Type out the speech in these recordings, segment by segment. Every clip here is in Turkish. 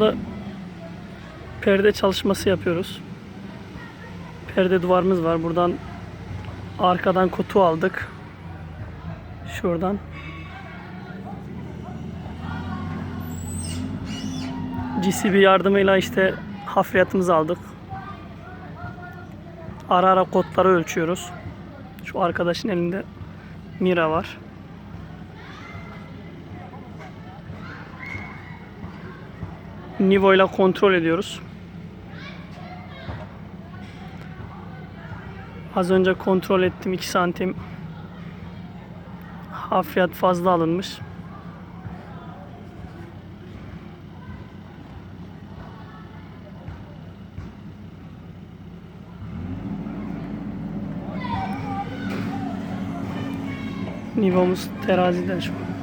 burada perde çalışması yapıyoruz. Perde duvarımız var. Buradan arkadan kutu aldık. Şuradan. GCB yardımıyla işte hafriyatımızı aldık. Ara ara kodları ölçüyoruz. Şu arkadaşın elinde mira var. Nivo ile kontrol ediyoruz. Az önce kontrol ettim 2 santim hafriyat fazla alınmış. Nivomuz teraziden şu. an.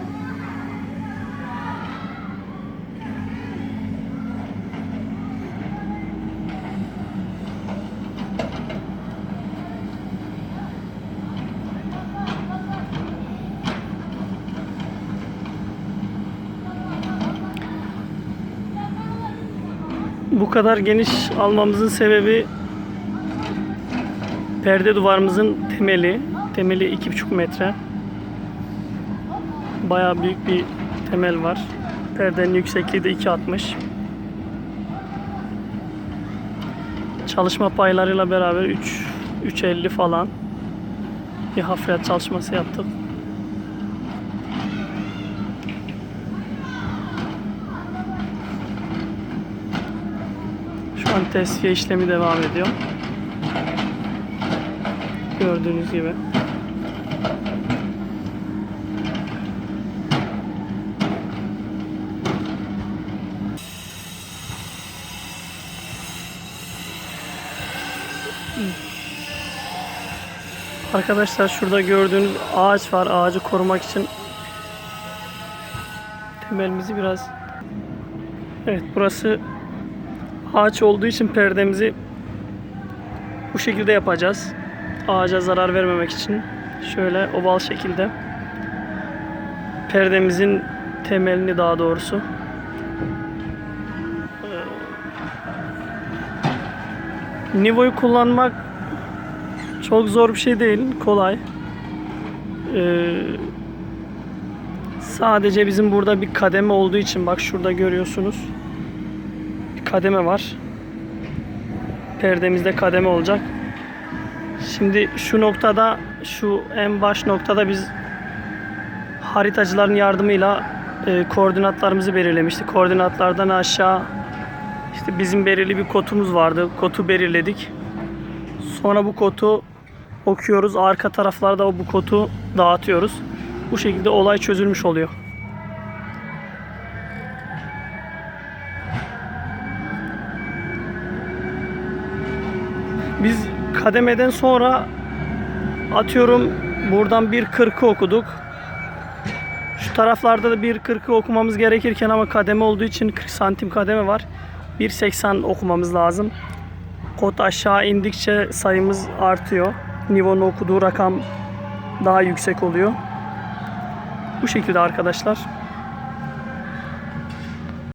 Bu kadar geniş almamızın sebebi perde duvarımızın temeli. Temeli 2,5 metre. Bayağı büyük bir temel var. Perdenin yüksekliği de 2.60. Çalışma paylarıyla beraber 3 3.50 falan bir hafriyat çalışması yaptık. An tesviye işlemi devam ediyor. Gördüğünüz gibi. Arkadaşlar şurada gördüğünüz ağaç var. Ağacı korumak için temelimizi biraz Evet burası ağaç olduğu için perdemizi bu şekilde yapacağız. Ağaca zarar vermemek için şöyle oval şekilde perdemizin temelini daha doğrusu Ee, Nivo'yu kullanmak çok zor bir şey değil, kolay. Ee, sadece bizim burada bir kademe olduğu için bak şurada görüyorsunuz kademe var. Perdemizde kademe olacak. Şimdi şu noktada şu en baş noktada biz haritacıların yardımıyla e, koordinatlarımızı belirlemiştik. Koordinatlardan aşağı işte bizim belirli bir kotumuz vardı. Kotu belirledik. Sonra bu kotu okuyoruz. Arka taraflarda bu kotu dağıtıyoruz. Bu şekilde olay çözülmüş oluyor. Biz kademeden sonra atıyorum buradan 1.40'ı okuduk. Şu taraflarda da 1.40'ı okumamız gerekirken ama kademe olduğu için 40 santim kademe var. 1.80 okumamız lazım. Kod aşağı indikçe sayımız artıyor. Nivonun okuduğu rakam daha yüksek oluyor. Bu şekilde arkadaşlar.